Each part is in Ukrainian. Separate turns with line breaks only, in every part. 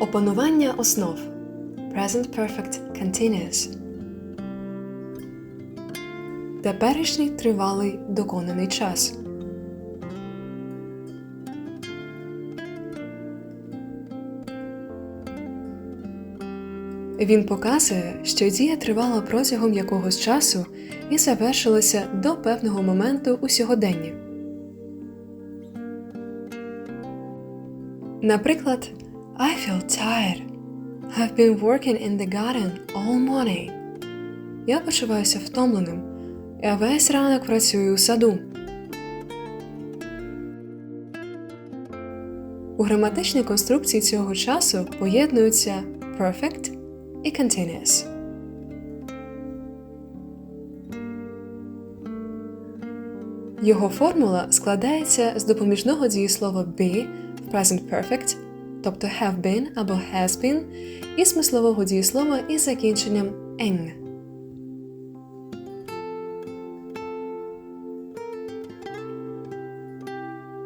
Опанування основ Present Perfect Continuous Теперішній тривалий доконаний час. Він показує, що дія тривала протягом якогось часу і завершилася до певного моменту у сьогоденні. Наприклад, I feel tired. I've been working in the garden all morning. Я почуваюся втомленим. Я весь ранок працюю у саду. У граматичній конструкції цього часу поєднуються perfect і continuous. Його формула складається з допоміжного дієслова be в present perfect, тобто have been або has been, і смислового дієслова із закінченням ing.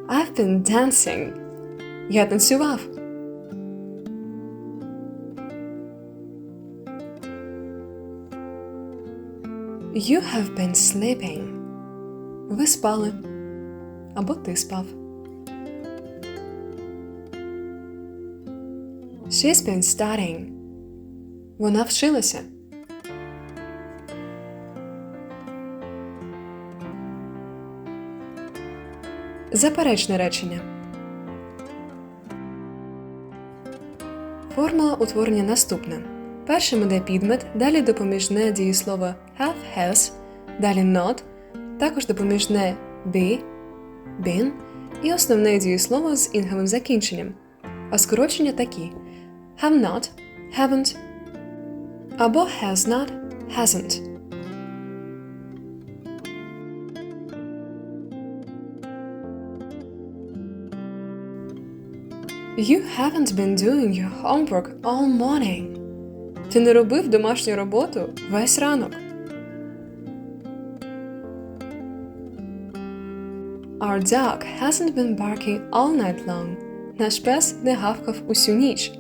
I've been dancing. Я танцював. You have been sleeping. Ви спали. Або ти спав. She's been studying. Вона вчилася. Заперечне речення. Формула утворення наступна. Першим іде підмет, далі допоміжне дієслово have, has, далі not, також допоміжне be, been і основне дієслово з інговим закінченням. А скорочення такі have not, haven't або has not, hasn't. You haven't been doing your homework all morning. Ти не робив домашню роботу весь ранок. Our dog hasn't been barking all night long. Наш пес не гавкав усю ніч.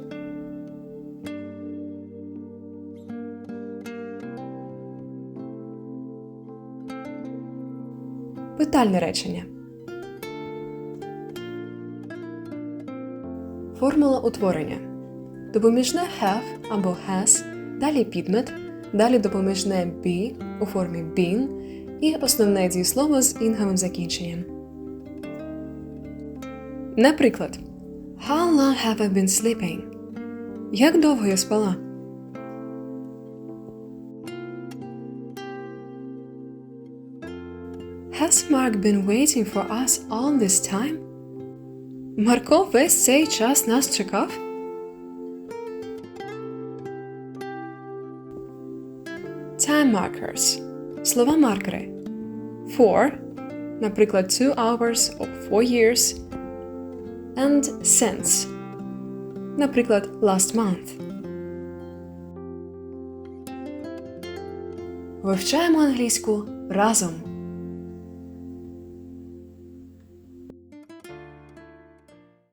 Питальне речення. Формула утворення. Допоміжне have або has, далі підмет, далі допоміжне be у формі been і основне дієслово з інговим закінченням. Наприклад, How long have I been sleeping? Як довго я спала? Has Mark been waiting for us all this time? Марко весь цей час нас чекав? Time markers. Слова маркери. For, наприклад, two hours or four years. And since, наприклад, last month. Вивчаємо англійську разом.